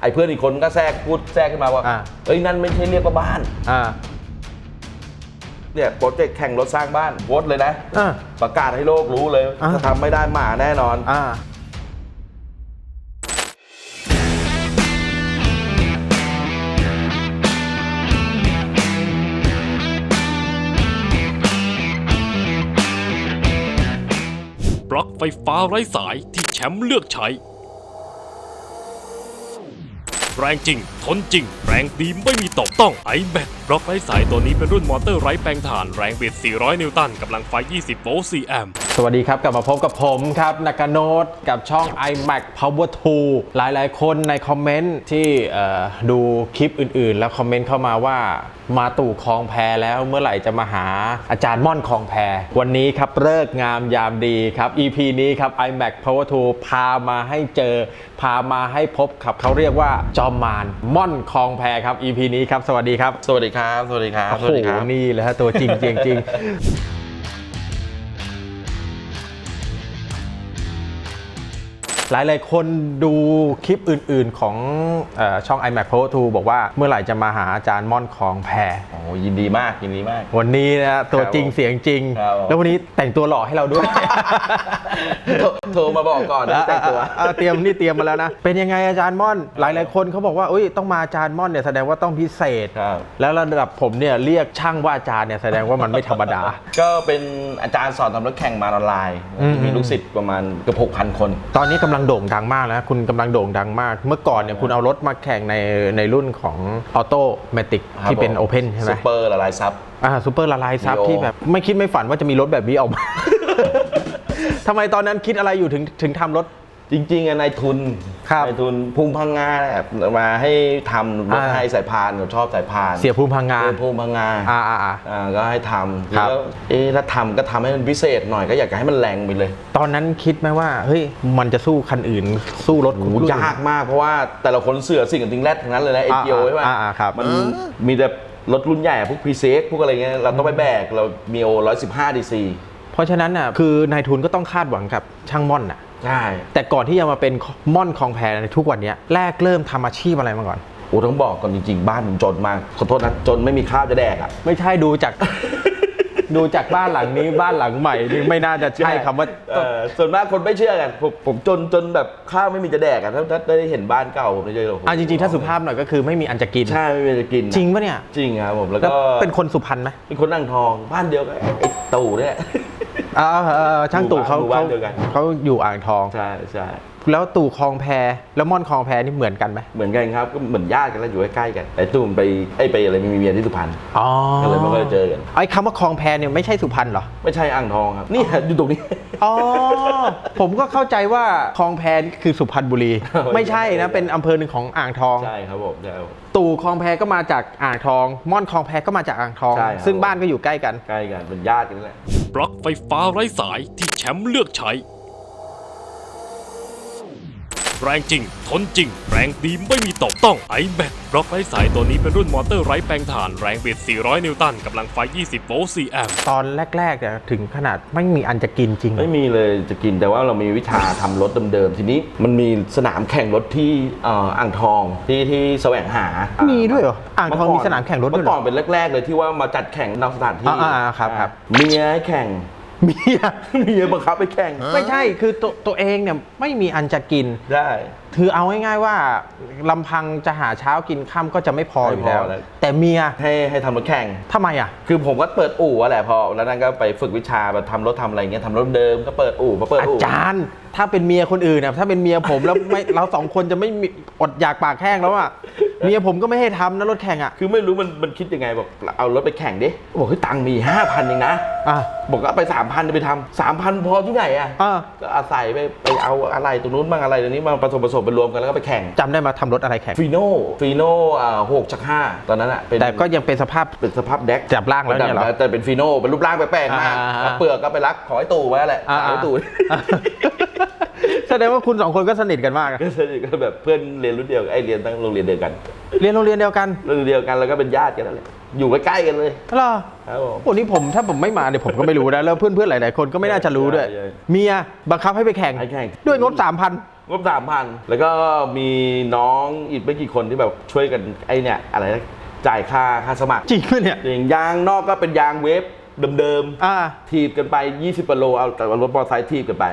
ไอ้เพื่อนอีกคนก็แทรกพูดแทรกขึ้นมาว่าอ่า เอ้ยนั่นไม่ใช่เรียกว่าบ้าน อ่า เนี่ยโปรเจกต์แข่งรถสร้างบ้านโพสต์เลยนะ อ่า ประกาศให้โลกรู้เลยอ่า ถ้าทำไม่ได้หมาแน่นอน อ่า ปลั๊กไฟฟ้าไร้สายที่แชมป์เลือกใช้ แรงจริง ทนจริง แรงดีไม่มีตกต้องไอแบตปลั๊กไร้สายตัวนี้เป็นรุ่นมอเตอร์ไร้แปลงถ่านแรงบิด 400 นิวตันกำลังไฟ 20 โวลต์ 4 แอมป์ สวัสดีครับ กลับมาพบกับผมครับนากาโนตกับช่อง iMac Power 2 หลายๆ คนในคอมเมนต์ที่ดูคลิปอื่น ๆ แล้วคอมเมนต์เข้ามาว่ามาตู่คลองแพแล้วเมื่อไหร่จะมาหาอาจารย์ม่อนคลองแพ วันนี้ครับเลิกงามยามดีครับ EP นี้ครับ iMac Power 2 พามาให้เจอ พามาให้พบครับเขาเรียกว่าจอมมารม่อนคลองแพครับ EP นี้ครับ สวัสดีครับ สวัสดีครับ สวัสดีครับโอ้สโหวัสดีครับ นี่เลยฮะตัวจริงจริงจริง หลายหลาย ๆ คนดูคลิปอื่น ๆ ของเออช่อง iMac Pro 2 บอกว่าเมื่อไหร่จะมาหาอาจารย์ม่อนของแพรโอ้ยินดีมากยินดีมาก วันนี้นะตัวจริงครับผมเสียงจริงครับแล้ววันนี้แต่งตัวหล่อให้เราด้วย โทรโทรมาบอกก่อนนะแต่งตัวอะอะอะเตรียมนี่เตรียมมาแล้วนะ เป็นยังไงอาจารย์ม่อนหลายหลาย ๆ คนเขาบอกว่าอุ้ยต้องมาอาจารย์ม่อนเนี่ยแสดงว่าต้องพิเศษครับแล้วระดับผมเนี่ยเรียกช่างว่าอาจารย์เนี่ยแสดงว่ามันไม่ธรรมดา ก็เป็นอาจารย์สอนทำรถแข่งมาออนไลน์อืมมีลูกศิษย์ประมาณเกือบหกพันคน ตอนนี้กำลังโด่งดังมากแล้วคุณกำลังโด่งดังมาก เมื่อก่อนเนี่ยคุณเอารถมาแข่งในในรุ่นของออโต m a ติกที่เป็นโอเพนใช่ไหมซูเปอร์ละลายซับอ่าซูเปอร์ละลายซับ Neo ที่แบบไม่คิดไม่ฝันว่าจะมีรถแบบนี้ออกมาทำไมตอนนั้นคิดอะไรอยู่ถึงถึงทำรถจริงๆอะนายทุน ครับนายทุนภูมิพังงาเนี่ยมาให้ทำรถอ่า ให้สายพานเขาชอบสายพานเสียภูมิพังงาเออภูมิพังงาอ่าอ่าอ่า อ่าก็ให้ทำครับ แล้วเอ๊ะถ้าทำก็ทำให้มันพิเศษหน่อยก็อยากจะให้มันแรงไปเลย ตอนนั้นคิดไหมว่า เฮ้ย มันจะสู้คันอื่น สู้รถโอ้คุณโหยากมากเพราะว่าแต่ละคนเสือสิ่งกับติงแรดทั้งนั้นเลยนะเออ่าเกียวใช่ป่ะอ่าอ่าครับมันมีแต่รถรุ่นใหญ่อะพวกพรีเซกพวกอะไรเงี้ยเราต้องไปแบกเรามีโอร้อยสิบห้าดีซี เพราะฉะนั้นน่ะคือนายทุนก็ต้องคาดหวังกับช่างม่อนน่ะ ใช่แต่ก่อนที่จะมาเป็นม่อนคลองแพในทุกวันเนี้ยแรกเริ่มทำอาชีพอะไรมาก่อนโอ้ต้องบอกก่อนจริงๆ บ้านผมจนมากขอโทษนะจนไม่มีข้าวจะแดกอะไม่ใช่ดูจากดูจากบ้านหลังนี้บ้านหลังใหม่นี่ไม่น่าจะใช่คำว่าเอ่อส่วนมากคนไม่เชื่อกันผมผมจนจนแบบข้าวไม่มีจะแดกอะถ้าถ้าได้เห็นบ้านเก่าผมจะเจอโโหอะจริงๆ ถ้าสุภาพหน่อยก็คือไม่มีอันจะกินใช่ไม่มีจะกิน จริงปะเนี่ยจริงครับผมแล้วแล้วก็เป็นคนสุพรรณไหมเป็นคนนั่งทองบ้านเดียวกันไอ้ตู่เนี่ย อ่าเออช่างตู่เขาหมู่บ้าเขานเดียวกัน เขาอยู่อ่างทอง ใช่ใช่ แล้วตู่คลองแพแล้วม่อนคลองแพนี่เหมือนกันไหมเหมือนกันครับก็เหมือนญาติกันแล้วอยู่ใกล้ๆกันไอ้ตู่มันไปไอ้ไปอะไรมีเมียที่สุพรรณอ๋อก็เลยไม่ค่อยเจอกันไอ้คำว่าคลองแพเนี่ยไม่ใช่สุพรรณเหรอไม่ใช่อ่างทองครับนี่อยู่ตรงนี้อ๋อผมก็เข้าใจว่าคลองแพนี่คือสุพรรณบุรี ไม่ใช่นะเป็นอำเภอหนึ่งของอ่างทองใช่ครับผมใช่ครับผมตู่คลองแพก็มาจากอ่างทอง ม่อนคลองแพก็มาจากอ่างทองใช่ครับซึ่งบ้านก็อยู่ใกล้กันใกล้กันเป็นญาติกันนั่นแหละปลั๊กไฟฟ้าไร้สายที่แชมป์เลือกใช้ แรงจริง ทนจริง แรงดีไม่มีตกต้องไอแบตปลั๊กไร้สายตัวนี้เป็นรุ่นมอเตอร์ไร้แปลงถ่านแรงบิด 400 นิวตันกำลังไฟ 20 โวลต์4แอมป์ตอนแรกๆเนี่ยถึงขนาดไม่มีอันจะกินจริงเหรอไม่มีเลยจะกินแต่ว่าเรามีวิชาทำรถเดิมๆ ทีนี้มันมีสนามแข่งรถที่เอ่ออ่างทองที่ที่แสวงหา มีมีด้วยเหรออ่างทองมีสนามแข่งรถด้วยเมื่เหรอก่ออนเป็นแรกๆเลยที่ว่ามาจัดแข่งนอกสถานที่อ่าๆครับครับ เมียให้แข่ง เมียเมียบังคับไปแข่งไม่ใช่คือตัวตัวเองเนี่ยไม่มีอันจะกิน ได้คือเอาง่ายๆว่าลำพังจะหาเช้ากินค่ำก็จะไม่พออยู่แล้ว ไม่พอแล้ว แต่เมียให้ให้ทำรถแข่ง ทำไมอะ คือผมก็เปิดอู่อะแหละพอ แล้วนั่นก็ไปฝึกวิชาแบบทำรถทำอะไรเงี้ยทำรถเดิมก็เปิดอู่มาเปิดอาอู่จารย์ ถ้าเป็นเมียคนอื่นนะถ้าเป็นเมียผมแล้วไม่ เราสองคนจะไม่มีอดอยากปากแห้งแล้วอะ เมียผมก็ไม่ให้ทำนะรถแข่งอะ คือไม่รู้มันมันคิดยังไงบอกเอารถไปแข่งดิบอกเฮ้ยตังค์มีห้าพันเองนะอะบอกเอาไปสามพันไปทำสามพันพอที่ไหนอะอะ ก็อาศัยไปไปเอาอะไรตรงนู้นบ้างอะไรตรงนี้มาผสมผสมไปรวมกันแล้วก็ไปแข่งจำได้มาทำรถอะไรแข่ง ฟีโน่ฟีโน่อ่าหกชักห้าตอนนั้นอะเป็นแต่ก็ยังเป็นสภาพ เป็นสภาพแดกจับร่างแล้วเนี่ยเหรอแต่เป็นฟีโน่เป็นรูปร่างแปลกๆมากอ่าๆๆแล้วเปลือกก็ไปรักขอไอ้ตู่ไว้แหละอะขอไอ้ตู่ แสดงว่าคุณสองคนก็สนิทกันมากอะก็สนิทก็แบบเพื่อนเรียนรุ่นเดียวกันไอ้เรียนตั้งโรงเรียนเดียวกันเรียนโรงเรียนเดียวกันโรงเรียนเดียวกันแล้วก็เป็นญาติกันนั่นแหละอยู่ใกล้ๆกันเลยเหรอครับผม โอ้นี่ผมถ้าผมไม่มาเนี่ยผมก็ไม่รู้นะแล้วเพื่อนๆหลายๆคนก็ไม่น่าจะรู้ด้วย ใช่ใช่เมียบังคับให้ไปแข่ง ให้แข่ง ด้วยงบสามพัน งบสามพันแล้วก็มีน้องอีกไม่กี่คนที่แบบช่วยกันไอเนี่ยอะไรนะจ่ายค่าค่าสมัครจริงไหมเนี่ย อย่างยางนอกก็เป็นยางเวฟเดิมอ่า ๆ ถีบกันไป 20กิโลเอาแต่ว่ารถมอเตอร์ไซค์ถีบกันไป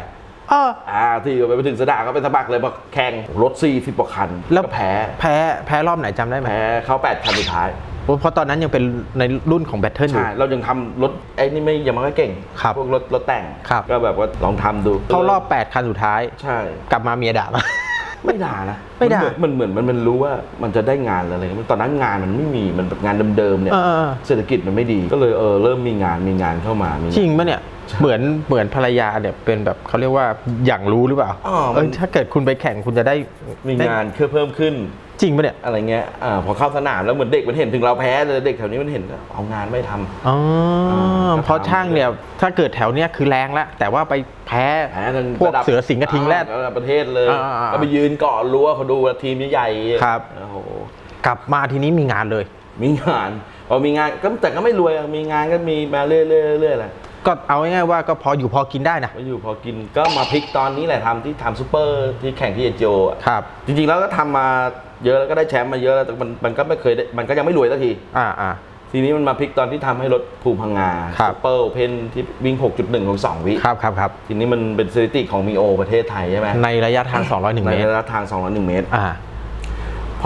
เอออ่าถีบกันไปไปถึงสนามก็ไปสมัครเลยมาแข่งรถ40กว่าคันแล้วก็แพ้แพ้แพ้รอบไหนจำได้ไหมแพ้เข้า8คันสุดท้ายโอ้เพราะตอนนั้นยังเป็นในรุ่นของแบทเทิลอยู่ ใช่ เรายังทำรถไอ้นี่ไม่ยังไม่ค่อยเก่ง ครับพวกรถรถแต่ง ครับ ก็แบบว่าลองทำดู เข้ารอบ 8 คันสุดท้าย ใช่ กลับมาเมียด่าปะไม่ด่านะไม่ด่ามันเหมือนมันมันรู้ว่ามันจะได้งานอะไรเงี้ยตอนนั้นงานมันไม่มีมันแบบงานเดิมๆเนี่ยเออเออเศรษฐกิจมันไม่ดีก็เลยเออเริ่มมีงานมีงานเข้ามามีจริงปะเนี่ย เหมือนเหมือนภรรยาเนี่ยเป็นแบบเขาเรียกว่าอย่างรู้หรือเปล่าอ๋อมัน เออถ้าเกิดคุณไปแข่งคุณจะได้มีได้งานเพิ่มขึ้น จริงปะเนี่ยอะไรเงี้ยอ่าพอเข้าสนามแล้วเหมือนเด็กมันเห็นถึงเราแพ้เลยเด็กแถวนี้มันเห็นเอางานไม่ทำ อ๋อก็เพราะทำช่างเนี่ยถ้าเกิดแถวเนี้ยคือแรงแล้วแต่ว่าไปแพ้แพ้กันพวกระดับเสือสิงห์กระทิงแรดอ่าระดับประเทศเลยอ่าอ่าก็ไปยืนเกาะรั้วเขาดูทีมใหญ่ๆครับ โอ้โหกลับมาทีนี้มีงานเลย มีงานพอมีงานก็แต่ก็ไม่รวยอะมีงานก็มีมาเรื่อยๆเรื่อยๆแหละ ก็เอาง่ายๆว่าก็พออยู่พอกินได้นะมาอยู่พอกินก็มาพลิกตอนนี้แหละทำที่ทำซูเปอร์ที่แข่งที่เอโจอะครับ จริงๆแล้วก็ทำมาเยอะแล้วก็ได้แชมป์มาเยอะแล้วแต่มันมันก็ไม่เคยได้มันก็ยังไม่รวยสักที อ่าอ่า ทีนี้มันมาพลิกตอนที่ทำให้รถภูมิพังงาครับ ซูเปอร์เพนที่วิ่ง 6.1 ของ 2 วิ ครับครับครับ ทีนี้มันเป็นสถิติของมีโอประเทศไทยใช่ไหมในระยะทาง 201 ในเมตร ระยะทาง 201 เมตร อ่าพ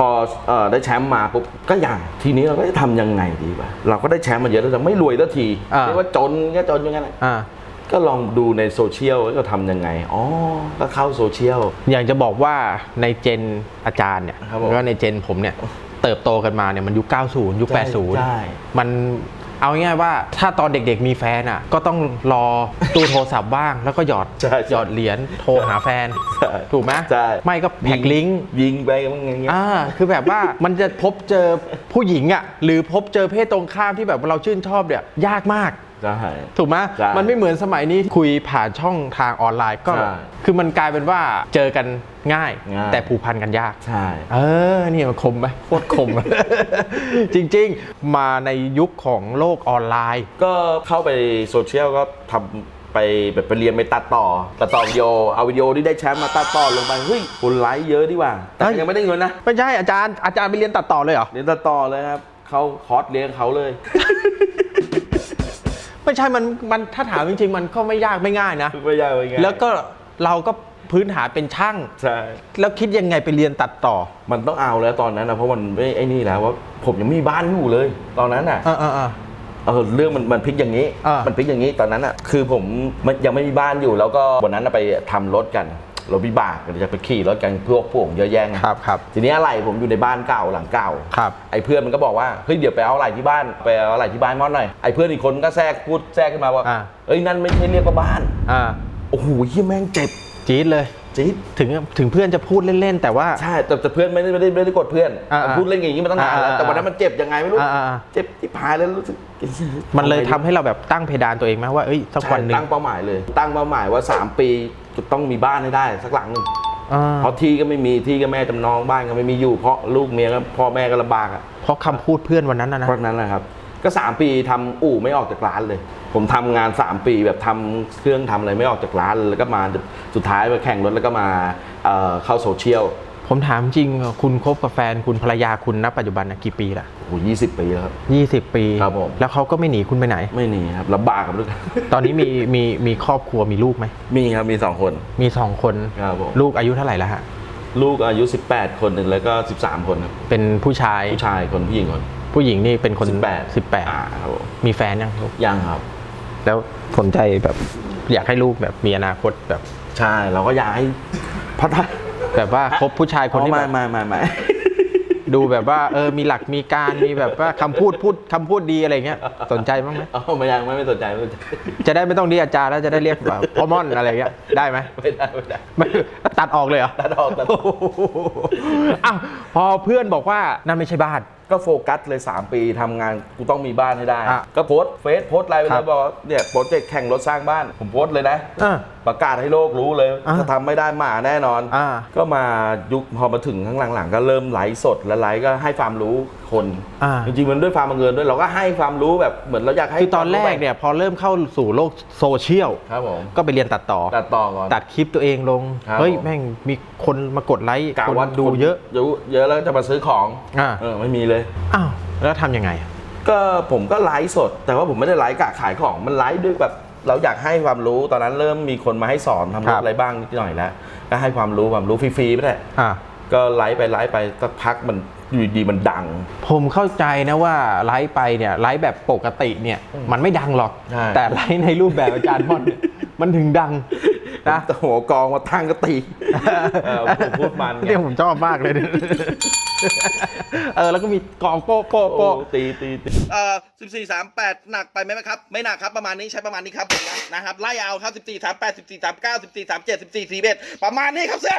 อเอ่อได้แชมป์มาปุ๊บก็ยังทีนี้เราก็จะทำยังไงดีวะเราก็ได้แชมป์มาเยอะแล้วแต่ไม่รวยสักทีอ่า เรียกว่าจนก็จนอย่างนั้นแหละอ่า ก็ลองดูในโซเชียลว่าจะทำยังไงอ๋อก็เข้าโซเชียล อยากจะบอกว่าในเจนอาจารย์เนี่ยครับผมแล้วก็ในเจนผมเนี่ยเติบโตกันมาเนี่ยมันยุค 90 ยุค ใช่ใช่80 มัน เอาง่ายๆว่าถ้าตอนเด็กๆมีแฟนอะ ก็ต้องรอตู้โทรศัพท์บ้าง แล้วก็หยอดใช่หยอดเหรียญโทรหาแฟน ใช่ถูกไหมใช่ ไม่ก็แพ็กลิงก์ ยิงไปมันอย่างเงี้ย อ่า คือแบบว่า มันจะพบเจอผู้หญิงอะ หรือพบเจอเพศตรงข้ามที่แบบเราชื่นชอบเนี่ย ยากมาก ใช่ ถูกไหมใช่มันไม่เหมือนสมัยนี้คุยผ่านช่องทางออนไลน์ก็ ใช่คือมันกลายเป็นว่าเจอกันง่าย ง่าย แต่ผูกพันกันยาก ใช่ เออ นี่มันคมไหมโคตรคม จริงๆ มาในยุคของโลกออนไลน์ ก็เข้าไปโซเชียลก็ทำไปแบบไปเรียนไปตัดต่อตัดต่อวิดีโอเอาวิดีโอที่ได้แชมป์มาตัดต่อลงไปเฮ้ยคนไลค์เยอะดีว่า แต่เฮ้ย ยังไม่ได้เงินนะไม่ใช่อาจารย์อาจารย์ไปเรียนตัดต่อเลยเหรอ เรียนตัดต่อเลยครับเขาคอร์สเรียนเขาเลย ไม่ใช่มันมันถ้าถามจริงๆ มันก็ไม่ยากไม่ง่ายนะ ไม่ยากไม่ง่ายแล้วก็เราก็พื้นฐานเป็นช่าง ใช่ แล้วคิดยังไงไปเรียนตัดต่อ มันต้องเอาแล้วตอนนั้นนะเพราะมันไม่ไอ้นี่แล้วว่าผมยังไม่มีบ้านอยู่เลย ตอนนั้นอะเออเออเออเออเรื่องมันมันพลิกอย่างนี้ อ่ามัมันพลิกอย่างนี้ตอนนั้นอะคือผมมันยังไม่มีบ้านอยู่แล้วก็วันนั้นน่ะไปทำรถกัน รถวิบากจะไปขี่รถกันพวกพวกเยอะแยะไงครับครับทีนี้อะไรผมอยู่ในบ้านเก่าหลังเก่าครับไอ้เพื่อนมันก็บอกว่าเฮ้ยเดี๋ยวไปเอาอะไรที่บ้านไปเอาอะไรที่บ้านมอดหน่อยไอ้เพื่อนอีกคนก็แทรกพูดแทรกขึ้นมาว่าอ่าเอ้ยนั่นไม่ใช่เรียกว่าบ้านอ่าโอ้โหเฮียแม่งเจ็บจี๊ดเลย จี๊ดถึงถึงเพื่อนจะพูดเล่นๆ แต่ว่า ใช่แต่แต่เพื่อนไม่ได้ไม่ได้ไม่ได้กดเพื่อนอ่าอ่าพูดเล่นอย่างนี้มาตั้งนานแล้วอ่าอ่าแต่วันนั้นมันเจ็บยังไงไม่รู้อ่าอ่าอ่าเจ็บที่พายแล้วรู้สึกมันเลยทำให้เราแบบตั้งเพดานตัวเองไหมว่าเอ้ยสักวันหนึ่งตั้งเป้าหมายเลย ตั้งเป้าหมายว่า 3 ปีจะต้องมีบ้านให้ได้สักหลังหนึ่งอ่าเพราะที่ก็ไม่มีที่ก็แม่จำนองบ้านก็ไม่มีอยู่เพราะลูกเมียก็พ่อแม่ก็ลำบากอะเพราะคำพูดเพื่อนวันนั้นนะนะ เพราะนั้นนะครับ ก็ 3 ปีทำอู่ไม่ออกจากร้านเลย ผมทำงาน 3 ปีแบบทำเครื่องทำอะไรไม่ออกจากร้านเลยแล้วก็มาสุดท้ายมาแข่งรถแล้วก็มาเอ่อเข้าโซเชียลผมถามจริงคุณคบกับแฟนคุณภรรยาคุณณปัจจุบันนะกี่ปีละโอ้โหยี่สิบปีแล้วครับ20ปีครับผมแล้วเขาก็ไม่หนีคุณไปไหน ไม่หนีครับลำบากกับลูกตอนนี้มีมีมีครอบครัวมีลูกไหมมีครับมีสองคนมีสองคนครับผมลูกอายุเท่าไหร่แล้วฮะลูกอายุ 18 คนหนึ่งแล้วก็ 13 คนครับเป็นผู้ชายผู้ชายคนผู้หญิงคน ผู้หญิงนี่เป็นคน18 18อ่าครับผมมีแฟนยังลูกยังครับ แล้วสนใจแบบอยากให้ลูกแบบมีอนาคตแบบ ใช่เราก็อยากให้พัฒนาแบบว่าคบผู้ชายคนที่อ๋อแบบไม่ไม่ไม่ไม่ ดูแบบว่าเออมีหลักมีการมีแบบว่าคำพูดพูดคำพูดดีอะไรเงี้ยสนใจบ้างไหมอ๋อไม่ยังไม่ไม่สนใจไม่สนใจจะได้ไม่ต้องเรียกอาจารย์แล้วจะได้เรียกแบบพ่อม่อนอะไรเงี้ยได้ไหม ไม่ได้ไม่ได้ ไม่ตัดออกเลยเหรอตัดออกตัดออก อ้าวพอเพื่อนบอกว่านั่นไม่ใช่บ้าน ก็โฟกัสเลย 3 ปีทำงานกูต้องมีบ้านให้ได้ อะก็โพสต์เฟซโพสต์ไลน์ไปครัเลบยบอกว่าเนี่ยโปรเจกต์แข่งรถสร้างบ้าน ผมโพสต์เลยนะ อ่าประกาศให้โลกรู้เลยอะถ้าทำไม่ได้หมาแน่นอน อ่าก็มายุคพอมาถึงข้างหลังๆ ก็เริ่มไลฟ์สดและไลฟ์ก็ให้ความรู้ คน อ่า จริงๆมันด้วยความบังเอิญด้วยเราก็ให้ความรู้แบบเหมือนเราอยากให้คือตอนแรกเนี่ยพอเริ่มเข้าสู่โลกโซเชียลครับผมก็ไปเรียนตัดต่อ ตัดต่อก่อน ตัดคลิปตัวเองลง ครับเฮ้ย ผม แม่งมีคนมากดไลค์กะคนว่าดูเยอะ เยอะเยอะแล้วจะมาซื้อของอ่า เออไม่มีเลย อ้าว แล้วทำยังไง ก็ผมก็ไลฟ์สด แต่ว่าผมไม่ได้ไลฟ์กะขายของมันไลฟ์ด้วยแบบเราอยากให้ความรู้ตอนนั้นเริ่มมีคนมาให้สอนทำครับอะไรบ้างนิดหน่อยแล้วก็ให้ความรู้ความรู้ฟรีๆไปแหละ อ่า ก็ไลฟ์ไปไลฟ์ไปสักพักมันอยู่ดีมันดัง ผมเข้าใจนะว่าไลฟ์ไปเนี่ยไลฟ์แบบปกติเนี่ยมันไม่ดังหรอก ใช่ แต่ไลฟ์ในรูปแบบอาจารย์ม่อนเนี่ยมันถึงดังนะ แต่หัวกองมาตั้งก็ตี เออผมพูดมันไง เนี่ยผมชอบมากเลยเนี่ย เออแล้วก็มีกองโป๊ะโป๊ะโอ้โป๊ะตีตีตีเอ่อ14 38หนักไปไหมครับ ไม่หนักครับประมาณนี้ใช้ประมาณนี้ครับผมนะนะครับไล่เอาครับ14 38 14 39 14 37 14 41ประมาณนี้ครับเสื้อ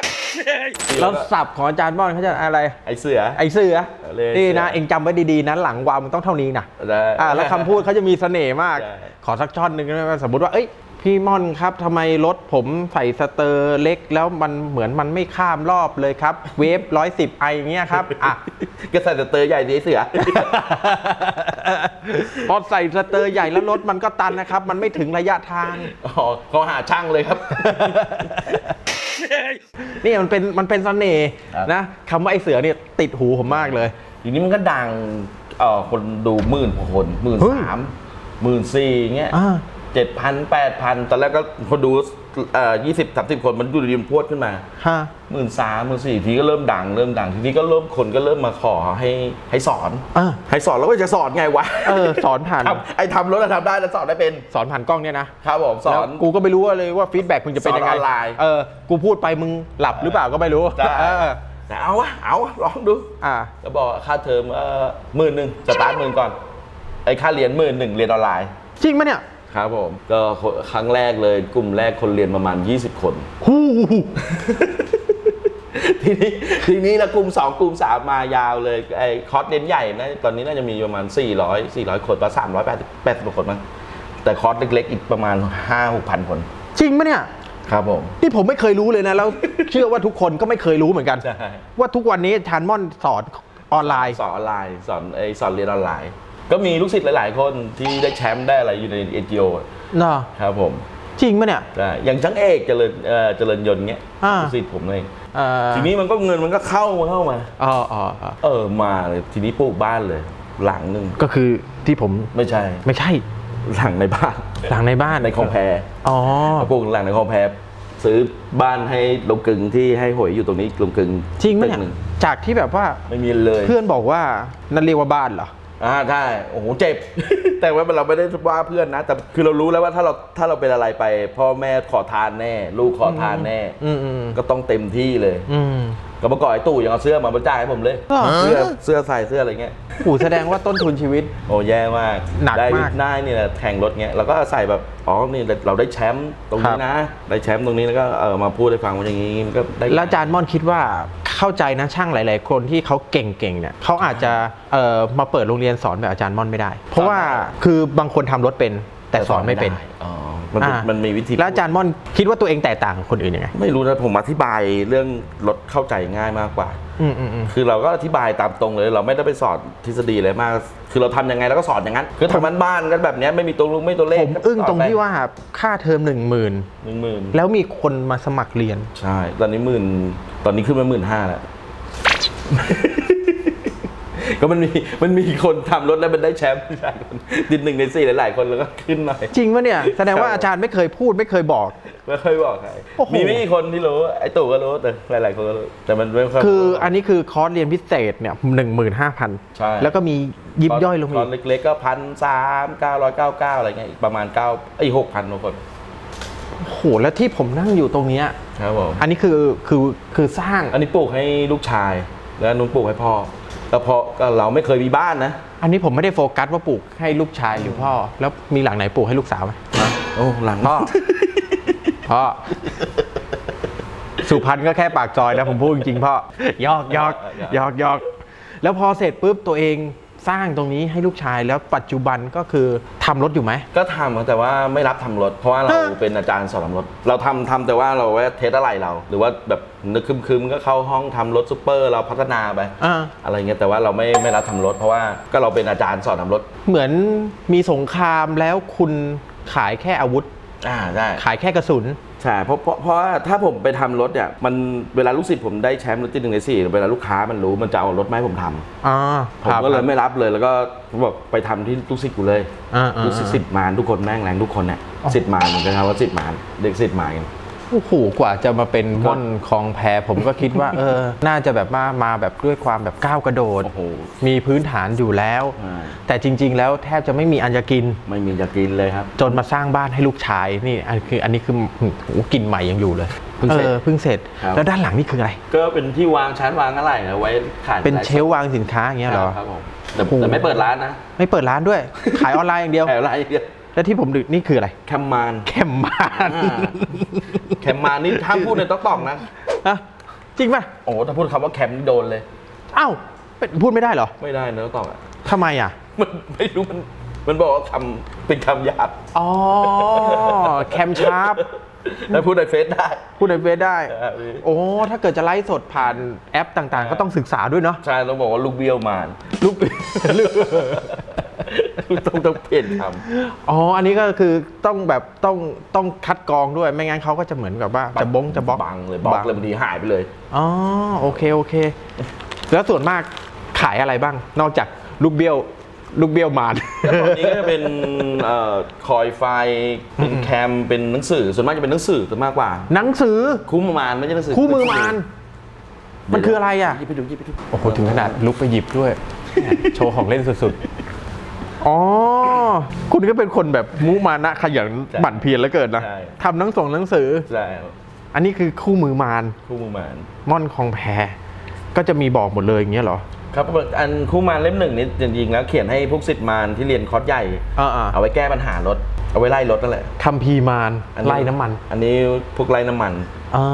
แล้วสับของอาจารย์ม่อนเขาจะอะไร ไอเสือ ไอเสือเลยนี่นะเสือเองจำไว้ดีๆนะหลังวาวมันต้องเท่านี้นะได้อ่าแล้วคำพูดเขาจะมีเสน่ห์มากใช่ขอสักท่อนหนึ่งได้ไหมสมมติว่าเอ้ย พี่ม่อนครับทำไมรถผมใส่สเตอร์เล็ก แล้วมันเหมือนมันไม่ข้ามรอบเลยครับ เวฟร้อยสิบไออย่างเงี้ยครับอะก็ใส่แต่เตอใหญ่ดีไอ้เสือ พอใส่สเตอร์ใหญ่แล้วรถมันก็ตันนะครับ มันไม่ถึงระยะทาง อ๋อเขาหาช่างเลยครับ นี่มันเป็นมันเป็นเสน่ห์ครับ นะคำว่าไอเสือเนี่ยติดหูผมมากเลยทีนี้มันก็ดังเอ่อคนดูหมื่นกว่าคนหมื่นเฮ้ย สามหมื่นสี่เงี้ย อ่า เจ็ดพันแปดพันตอนแรกก็คนดูเอ่อยี่สิบสามสิบคนมันดูดีมันพรวดขึ้นมาฮะหมื่นสามหมื่นสี่ทีก็เริ่มดัง เริ่มดังทีนี้ก็เริ่มคนก็เริ่มมาขอให้ให้สอนอ่าให้สอนแล้วก็จะสอนไงวะเออสอนผ่านทำไอ้ทำรถอะทำได้แต่สอนได้เป็นสอนผ่านกล้องเนี่ยนะครับผมสแล้อวนกูก็ไม่รู้ว่าเลยว่าฟีดแบ็กมึงจะเป็นยังไงสอนออนไลน์เออกูพูดไปมึงหลับหรือเปล่าก็ไม่รู้ได้เออแต่เอาวะเอาวะลองดูอ่าก็บอกค่าเทอมเออหมื่นหนึ่งสตาร์ทหมื่นก่อนไอ้ค่าเรียนหมื่นหนึ่งเรียนออนไลน์จริงไหมเนี่ย ครับผม ก็ครั้งแรกเลยกลุ่มแรกคนเรียนประมาณ 20 คน ฮู้ ทีนี้ทีนี้แล้วกลุ่ม 2 กลุ่ม 3 มายาวเลยไอ้คอร์สเรียนใหญ่นะตอนนี้น่าจะมีประมาณ 400 400 คนประมาณ380 80คนมั้งแต่คอร์สเล็กๆ อีกประมาณ 5 6พันคน จริงไหมเนี่ย ครับผมนี่ผมไม่เคยรู้เลยนะ แล้ว เชื่อว่าทุกคนก็ไม่เคยรู้เหมือนกัน ใช่ ว่าทุกวันนี้ชานม่อนสอนออนไลน์ สอนออนไลน์ สอนไอ้สอนเรียนออนไลน์ ก็มีลูกศิษย์หลาย ๆ คนที่ได้แชมป์ได้อะไรอยู่ใน NGO เนาะครับผมจริงไหมเนี่ย ใช่อย่างช่างเอกเจริญเอ่อเจริญยนต์เงี้ยอ่า ลูกศิษย์ผมเลยเอ่อทีนี้มันก็เงินมันก็เข้ามาเข้ามา อ๋ออ๋ออ๋อเออมาเลยทีนี้ปลูกบ้านเลย หลังหนึ่งก็คือที่ผมไม่ใช่ ไม่ใช่หลังในบ้านหลังในบ้านในคลองแพอ๋อ ปลูกหลังในคลองแพซื้อบ้านให้ลงกึงที่ให้หวยอยู่ตรงนี้ลงกึงจริงไหมตึเนี่ยกหนึ่งจากที่แบบว่าไม่มีเลย เพื่อนบอกว่านั่นเรียกว่าบ้านเหรอ อ่าใช่โอ้โหเจ็บ แต่ว่าเราไม่ได้ว่าเพื่อนนะ แต่คือเรารู้แล้วว่าถ้าเราถ้าเราเป็นอะไรไป พ่อแม่ขอทานแน่ ลูกขอทานแน่อืมอืมก็ต้องเต็มที่เลยอืมก็เมื่อก่อนไอ้ตู่ยังเอาเสื้อมาบริจาคให้ผมเลยเหรอ เสื้อเสื้อใส่เสื้ออะไรเงี้ย โอ้แสดงว่าต้นทุนชีวิต โอ้แย่มากหนักได้มากได้เนี่ยแข่งรถเงี้ยเราก็ใส่แบบอ๋อนี่เราได้แชมป์ตรงครันี้บนะ ได้แชมป์ตรงนี้แล้วก็เออมาพูดให้ฟังว่าอย่างนี้มันก็ได้แล้วอาจารย์ม่อนคิดว่า เข้าใจนะช่างหลาย ๆ คนที่เขาเก่งๆเนี่ยเขาอาจจะเอ่อมาเปิดโรงเรียนสอนแบบอาจารย์ม่อนไม่ได้ เพราะว่าคือบางคนทำรถเป็นแต่สอนไม่เป็นด้อ๋อมันเป็นอ่ามันมีวิธีแล้วอาจารย์ม่อนคิดว่าตัวเองแตกต่างกับคนอื่นยังไง ไม่รู้นะผมอธิบายเรื่องรถเข้าใจง่ายมากกว่า อืมอืมอืม คือเราก็อธิบายตามตรงเลย เราไม่ได้ไปสอนทฤษฎีอะไรมาก คือเราทำยังไงเราก็สอนอย่างนั้น คือทำบ้านๆกันแบบเนี้ยไม่มีตัวลุงไม่ตัวเลขผมอึ้งตรงที่ว่าค่าเทอมหนึ่งหมื่นหนึ่งหมื่นแล้วมีคนมาสมัครเรียน ใช่ ตอนนี้หมื่นตอนนี้ขึ้นมาหมื่นห้าแล้ว ก็มันมีมันมีคนทำรถแล้วมันได้แชมป์หลายคนดินหนึ่งในสี่หลายๆคนแล้วก็ขึ้นหน่อยจริงปะเนี่ยแสดงว่าครับอาจารย์ไม่เคยพูดไม่เคยบอกไม่เคยบอกใครโอ้โหมีไม่กี่คนที่รู้ไอ้ตู่ก็รู้แต่หลายๆคนก็รู้แต่มันไม่ค่อยคืออันนี้คือคอร์สเรียนพิเศษเนี่ยหนึ่งหมื่นห้าพันใช่แล้วก็มียิบย่อยลงมาตอีอนกเล็กๆก็พันสามเก้าร้อยเก้าเก้าอะไรเงี้ยอีกประมาณเก้าไอ้หกพันคนโอ้โหแล้วที่ผมนั่งอยู่ตรงเนี้ยครับผมอันนี้คือคือคือสร้างอันนี้ปลูกให้ลูกชาย แล้วอันนุ้นปลูกให้พ่อ แล้วพอก็เราไม่เคยมีบ้านนะอันนี้ผมไม่ได้โฟกัสว่าปลูกให้ลูกชายหรือพ่อ แล้วมีหลังไหนปลูกให้ลูกสาวไหมโอ้หลังพ่อ พ่อ สุพรรณก็แค่ปากซอยนะผมพูดจริงๆพ่อยอกยอกยอกยอกแล้วพอเสร็จปุ๊บตัวเอง สร้างตรงนี้ให้ลูกชายแล้วปัจจุบันก็คือทำรถอยู่ไหม ก็ทำแต่ว่าไม่รับทำรถ เพราะว่าเราฮะเป็นอาจารย์สอนทำรถ เราทำทำแต่ว่าเราไว้เทสอะไรเรา หรือว่าแบบนึกคึมๆก็เข้าห้องทำรถซูเปอร์เราพัฒนาไปอ่า อะไรเงี้ยแต่ว่าเราไม่ไม่รับทำรถ เพราะว่าก็เราเป็นอาจารย์สอนทำรถเหมือนมีสงครามแล้วคุณขายแค่อาวุธ อ่าได้ขายแค่กระสุน ใช่เพราะเพราะเพราะว่าถ้าผมไปทำรถเนี่ยมันเวลาลูกศิษย์ผมได้แชมป์รถที่หนึ่งในสี่เวลาลูกค้ามันรู้มันจะเอารถมาให้ผมทำอ่าผมก็เลยไม่รับเลยแล้วก็บอกไปทำที่ลูกศิษย์กูเลย อ่าอ่า ลูกศิษย์สิทธิ์มารทุกคนแม่งแรงทุกคนเนี่ยอ๋อสิทธิ์มารเหมือนกันครับว่าสิทธิ์มารเด็กสิทธิ์มารกัน โอ้โหกว่าจะมาเป็นม่อนคลองแพผมก็คิดว่า เออ น่าจะแบบมามาแบบด้วยความแบบก้าวกระโดด โอ้โห มีพื้นฐานอยู่แล้วใช่แต่จริง ๆ แล้วแทบจะไม่มีอันจะกิน ไม่มีจะกินเลยครับ จนมาสร้างบ้านให้ลูกชายนี่อันคืออันนี้คือโอ้โหกลิ่นใหม่ยังอยู่เลยเพิ่งเสร็จออเพิ่งเสร็จ ครับ แล้วด้านหลังนี่คืออะไร ก็เป็นที่วางชั้นวางอะไรนะไว้ขายเป็นเชลฟ์วางสินค้าอย่างเงี้ยเหรอ ครับผมแต่โอ้โห แต่ไม่เปิดร้านนะไม่เปิดร้านด้วย ขายออนไลน์อย่างเดียวแอบร้านอย่างเดียว แล้วที่ผมดูนี่คืออะไร แคมมานแคมมานอ่าแคมมานนี่ห้ามพูดในต๊อกตอกนะฮะจริงป่ะโอ้โหถ้าพูดคำว่าแคมนี่โดนเลยอ้าวเป็นพูดไม่ได้เหรอไม่ได้ในต๊อกตอกอะทำไมอะมันไม่รู้มันมันบอกว่าคำเป็นคำหยาบอ๋อแคมชาร์ปแล้วพูดในเฟซได้ พูดในเฟซได้ครับโอ้ถ้าเกิดจะไลฟ์สดผ่านแอปต่างๆ ก็ต้องศึกษาด้วยเนาะ ใช่ต้องบอกว่าลูกเบี้ยวมาน ลูก ต้องต้องเปลี่ยนคอ๋อ อันนี้ก็คือต้องแบบต้องต้องคัดกรองด้วย ไม่งั้นเขาก็จะเหมือนกับว่าำจะบงจะบล็อกบังเลยบล็อกเลยบางทีหายไปเลย อ๋อโอเคโอเค แล้วส่วนมากขายอะไรบ้าง นอกจากลูกเบี้ยวลูกเบี้ยวมารแล้วตอนนี้ก็จะเป็นเอ่อคอยไฟเป็นแคมเป็นหนังสือส่วนมากจะเป็นหนังสือซะมากกว่า หนังสือคู่มือมานไม่ใช่หนังสือคู่มือมารมันคืออะไรอะ หยิบไปดูหยิบไปดูโอ้โหถึงขนาดลุกไปหยิบด้วย โชว์ของเล่นสุดๆ อ๋อ คุณก็เป็นคนแบบมุมานะขยันหมั่นเพียรแล้วเกินนะทำหนังส่งหนังสือ ใช่ครับอันนี้คือคู่มือมารคู่มือมานม่อนคลองแพก็จะมีบอกหมดเลยอย่างเงี้ยเหรอ ครับอันคู่มานเล่มหนึ่งนี่จริงๆแล้วเขียนให้พวกศิษย์มารที่เรียนคอร์สใหญ่ อ่าๆเอาไว้แก้ปัญหารถ เอาไว้ไล่รถนั่นแหละคัมภีร์มารอัไล่น้ำมันอันนี้พวกไล่น้ำมัน อ๋อ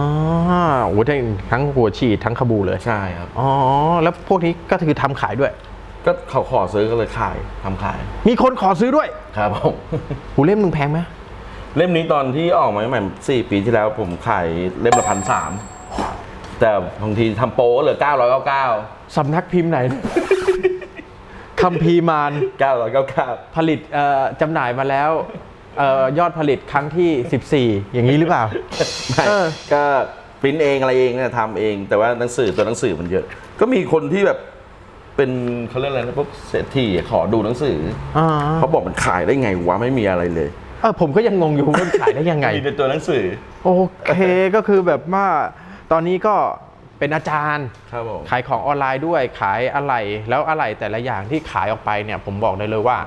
โอ้โหทั้งทั้งหัวฉีดทั้งขบูเลย ใช่ครับ อ๋อ แล้วพวกนี้ก็คือทำขายด้วย ก็เขาขอซื้อก็เลยขายทำขายมีคนขอซื้อด้วยครับผม หูเล่มหนึ่งแพงไหมเล่มนี้ตอนที่ออกมาใหม่ๆสี่ปีที่แล้วผมขายเล่มละพันสามแต่บางทีทำโปรก็เหลือ 999 สำนักพิมพ์ไหน คัมภีร์มาร999 ผลิตเอ่อจำหน่ายมาแล้วเอ่อยอดผลิตครั้งที่ 14 อย่างนี้หรือเปล่า ไม่เออ ก็ปริ้นเองอะไรเองเนี่ยทำเอง แต่ว่าหนังสือตัวหนังสือมันเยอะ ก็มีคนที่แบบ เป็นเขาเรียกอะไรนะพวกเศรษฐีขอดูหนังสืออ่าเขาบอกมันขายได้ไงวะไม่มีอะไรเลยเออผมก็ยังงงอยู่ว่ามันขายได้ยังไง มีเป็นตัวหนังสือโอเคก็คือแบบว่าตอนนี้ก็เป็นอาจารย์ ครับผม ขายของออนไลน์ด้วยขายอะไรแล้วอะไรแต่ละอย่างที่ขายออกไปเนี่ย ผมบอกได้เลยว่า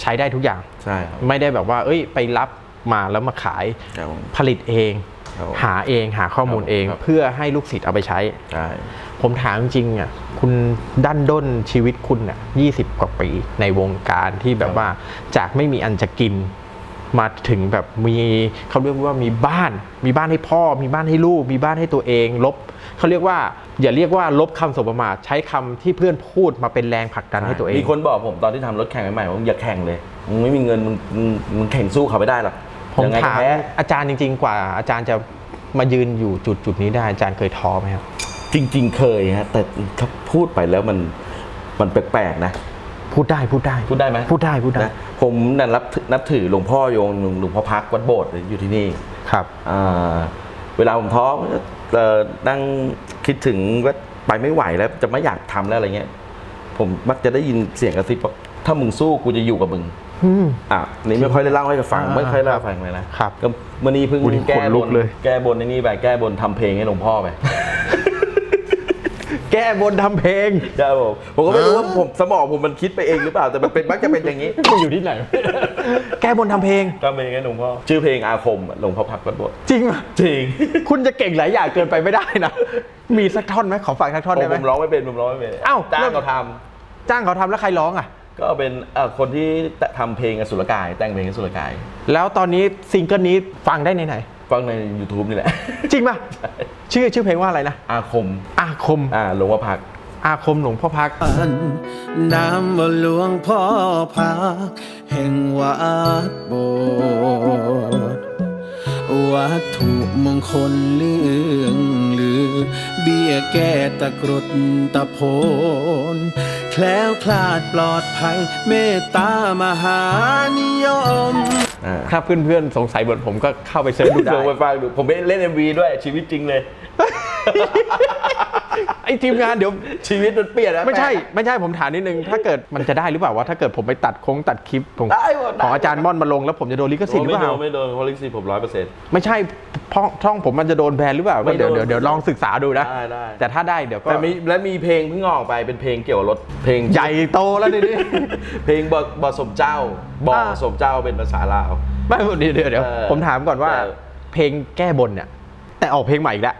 ใช้ได้ทุกอย่าง ใช่ครับ ไม่ได้แบบว่า เอ้ย ไปรับมาแล้วมาขาย ครับผม ผลิตเองครับผม หาเองหาข้อมูลเองครับเพื่อให้ลูกศิษย์เอาไปใช้ใช่ผมถามจริงๆอะคุณดันด้นชีวิตคุณอะยี่สิบกว่าปีในวงการที่แบบว่าจากไม่มีอันจะกินมาถึงแบบมีเขาเรียกว่ามีบ้าน มีบ้านให้พ่อ มีบ้านให้ลูก มีบ้านให้ตัวเอง ลบเขาเรียกว่า อย่าเรียกว่าลบคำสบประมาทใช้คำที่เพื่อนพูดมาเป็นแรงผลักดันให้ตัวเองมีคนบอกผมตอนที่ทำรถแข่งใหม่ๆว่ามึงอย่าแข่งเลยมึงไม่มีเงินมึงมึงมึงแข่งสู้เขาไม่ได้หรอก ผมยังไงก็ถามแพ้อาจารย์จริง ๆ กว่า อาจารย์จะมายืนอยู่จุดจุดๆนี้ได้อาจารย์เคยท้อไหมครับ จริง ๆ เคยฮะแต่ถ้าพูดไปแล้วมันมันแปลกๆนะพูดได้พูดได้พูดได้ไหมพูดได้พูดได้นะผมนันรับนับถือหลวงพ่อโยงหลวงพ่อพักวัดโบสถ์อยู่ที่นี่ครับอ่าเวลาผมท้อเอ่อนั่งคิดถึงว่าไปไม่ไหวแล้วจะไม่อยากทำแล้วอะไรเงี้ย ผมมักจะได้ยินเสียงกระซิบว่าถ้ามึงสู้กูจะอยู่กับมึง อืมอะนี่ไม่ค่อยได้เล่าให้กับฟังอ่าไม่ค่อยเล่าให้ฟังเลยนะครับก็เมื่อนี้เพิ่งอุ๊ยแก้ขนลุบกนเลยแก้บนในนี่ไปแก้บนทำเพลงให้หลวงพ่อไปแก้บนทำเพลงใช่ผมผมก็ไม่รู้ว่าผมสมองผมมันคิดไปเองหรือเปล่าแต่มันเป็นมักจะเป็นอย่างนี้มันอยู่ที่ไหน แก้บนทำเพลงทำเพลงให้หลวงพ่อชื่อเพลงอาคมอะหลวงพ่อพักวัดโบสถ์จริงป่ะจริง คุณจะเก่งหลายอย่างเกินไปไม่ได้นะมีสักท่อนไหมขอฝากสักท่อนได้ไหผมมร้องไม่เป็นผมร้องไม่เป็นเอ้าจ้างเริ่มเขาทจ้างเขาทำแล้วใครร้องอะำ ก็เป็นเอ่อคนที่ทำเพลงอสุรกาย แต่งเพลงอสุรกาย แล้วตอนนี้ซิงเกิลนี้ฟังได้ในไหน ฟังใน YouTube นี่แหละ จริงป่ะชื่อชื่อเพลงว่าอะไรนะ อาคม อาคม อ่าหลวงพ่อพัก อาคมหลวงพ่อพักน้ำว่าหลวงพ่อพัก แห่งวัดโบสถ์วัตถุมงคลเรื่องลือ เบี้ยแก้ตะกรุดตะโพน แคล้วคลาดปลอดภัย เมตตามหานิยมอ่าถ้าเพื่อนๆ สงสัยเหมือนผมก็เข้าไปเสิร์ชดูได้ ลองไปฟังดู ผมไปเล่น MV ด้วยชีวิตจริงเลย ไอ้ทีมงานเดี๋ยวชีวิตมันเปลี่ยนนะไม่ใช่ ไม่ใช่ผมถามนิดนึง ถ้าเกิดมันจะได้หรือเปล่าว่าถ้าเกิดผมไปตัดโค้งตัดคลิปของได้หมดของอาจารย์ม่อนมาลงแล้วผมจะโดนลิขสิทธิ์หรือไม่เปโดล่านไม่โดนเพราะลิขสิทธิ์ผมร้อยเปอร์เซ็นต์ ไม่ใช่ช่องช่องผมมันจะโดนแบนหรือเปล่าไม่ก็เดี๋ยวโดนเดี๋ยวเดี๋ยวลองศึกษาดูนะได้ได้ แต่ถ้าได้เดี๋ยวก็แต่มีและมีเพลงเพิ่งออกไปเป็นเพลงเกี่ยวกับรถเพลง ใหญ่โตแล้วนี่ เพลงบอบ่สมเจ้าบออ่า สมเจ้าเป็นภาษาลาว ไม่เดี๋ยวเดี๋ยวเดี๋ยวเออผมถามก่อนว่า แต่ เพลงแก้บนเนี่ย แต่ออกเพลงใหม่อีกแล้ว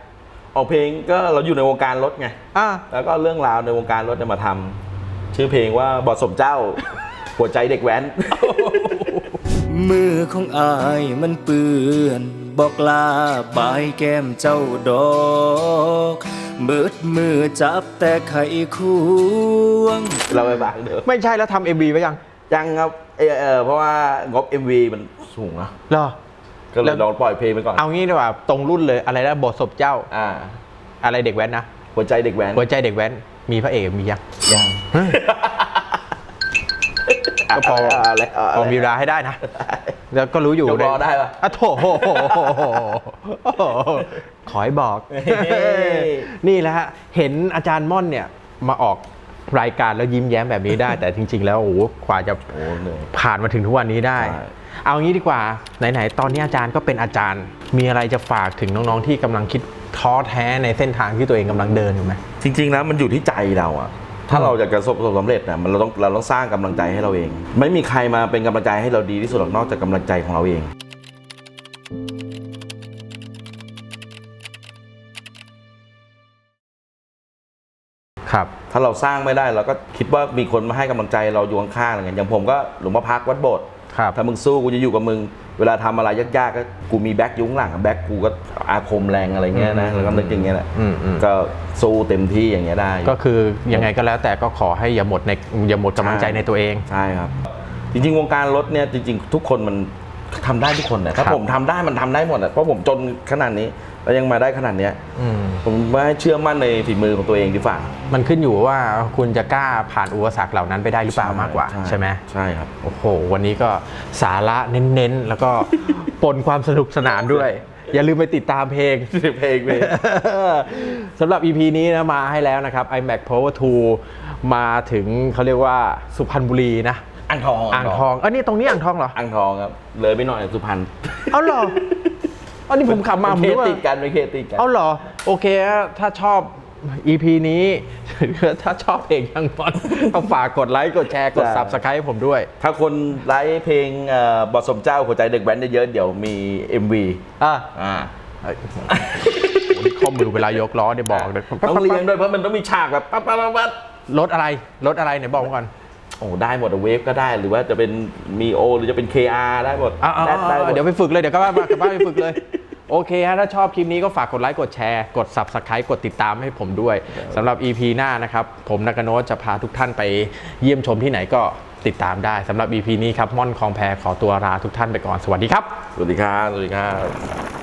ออกเพลงก็เราอยู่ในวงการรถไงอ่าแล้วก็เรื่องราวในวงการรถเนี่ยมาทำชื่อเพลงว่าบอสมเจ้า หัวใจเด็กแว้น มือของอายมันเปื้อน บอกลาบายแก้มเจ้าดอกเบิดมือจับแต่ไขควง เราไปฟังเดี๋ยวไม่ใช่แล้วทำเอ็มบีไว้ยังยังครับเออเออเพราะว่างบ MV มันสูงนะ เหรอ ก็เลแล้ยวลองปล่อยเพลงไปก่อนเอางี้ดีกว่าตรงรุ่นเลยอะไรนะบทศพเจ้าอ่า อะไรเด็กแว้นนะหัวใจเด็กแว้นหัวใจเด็กแว้นมีพระเอกมียังยังก็พออะไระไรพอมีเวลาให้ได้นะ แล้วก็รู้อยู่ยกล้อได้ปะอะโถขอให้บอกเฮ้ยนี่แหละฮะ เห็นอาจารย์ม่อนเนี่ยมาออกรายการแล้วยิ้มแย้มแบบนี้ได้ แต่จริง ๆ แล้วโอ้โหกว่าจะโอ้เหนื่อยผ่านมาถึงทุกวันนี้ได้ใช่ เอางี้ดีกว่า ไหน ๆ ตอนนี้อาจารย์ก็เป็นอาจารย์ มีอะไรจะฝากถึงน้อง ๆ ที่กำลังคิดท้อแท้ในเส้นทางที่ตัวเองกำลังเดินอยู่ไหมจริง ๆ แล้วมันอยู่ที่ใจเราอะถ้าเราอยากจะประสบความสำเร็จนะมันเราต้องเราต้องสร้างกำลังใจให้เราเอง ไม่มีใครมาเป็นกำลังใจให้เราดีที่สุดหรอกนอกจากกำลังใจของเราเองครับถ้าเราสร้างไม่ได้เราก็คิดว่ามีคนมาให้กำลังใจเราอยู่ข้างๆอะไรเงี้ยอย่างผมก็หลวงพ่อพักวัดโบสถ์ ครับถ้ามึงสู้กูจะอยู่กับมึง เวลาทำอะไรยากๆก็กูมีแบ็คอยุ้ข้างหลังอะแบ็คกูก็อาคมแรงอะไรเงี้ยนะอืมแล้วก็นึกอย่างเงี้ยแหละอืมอืมก็สู้เต็มที่อย่างเงี้ยได้ ก็คือยังไงก็แล้วแต่ก็ขอให้อย่าหมดในอย่าหมดกำลังใจในตัวเองใช่ครับ จริง ๆ วงการรถเนี่ยจริง ๆ ทุกคนมันทำได้ทุกคนนะถ้าครับผมทำได้มันทำได้หมดอะเพราะผมจนขนาดนี้ แล้วยังมาได้ขนาดเนี้ยอืมผมว่าให้เชื่อมั่นในฝีมือของตัวเองดีฝ่ามันขึ้นอยู่ว่าคุณจะกล้าผ่านอุปสรรคเหล่านั้นไปได้หรือเปล่ามากกว่าใช่ไหมใช่ครับโอ้โห วันนี้ก็สาระเน้นๆ แล้วก็ปนความสนุกสนานด้วย อย่าลืมไปติดตามเพลงเพลงเพลงสำหรับ EP นี้นะมาให้แล้วนะครับ iMac Power 2 มาถึงเขาเรียกว่าสุพรรณบุรีนะอ่างทองอ่างทองเออนี่ตรงนี้อ่างทองเหรออ่างทองครับเลยไปหน่อยสุพรรณเอาเหรอ อันนี้ผมขับมาผมเคนึกว่า ติดกันไม่เคติดกัน เอาเหรอ โอเคฮะถ้าชอบ EP นี้ถ้าชอบเพลงยังบอลต้องฝากกดไลค์กดแชร์กด Subscribe ให้ผมด้วย ถ้าคนไลค์เพลงเอ่อบอสสมเจ้าหัวใจเด็กแว้นเยอะๆเดี๋ยวมี MV อะอ่าเอ้ยโอ้โหข้อมือเวลายกล้อเนี่ยบอกเลยต้องเรียงด้วยเพราะมันต้องมีฉากแบบปั๊บปั๊บปั๊บปั๊บรถอะไรรถอะไรไหนบอกมาก่อน โอ้ได้หมดเวฟก็ได้หรือว่าจะเป็นมีโอหรือจะเป็น KR ได้หมดอ่าได้ได้หมดเดี๋ยวไปฝึกเลย เดี๋ยวก็บ้านกลับบ้านไปฝึกเลย โอเคฮะถ้าชอบคลิปนี้ก็ฝากกดไลค์กดแชร์กด Subscribe กดติดตามให้ผมด้วยสำหรับ EP หน้านะครับ ผมนักโนตจะพาทุกท่านไปเยี่ยมชมที่ไหนก็ติดตามได้สำหรับ EP นี้ครับม่อนคลองแพขอตัวลาทุกท่านไปก่อนสวัสดีครับ สวัสดีครับ สวัสดีครับ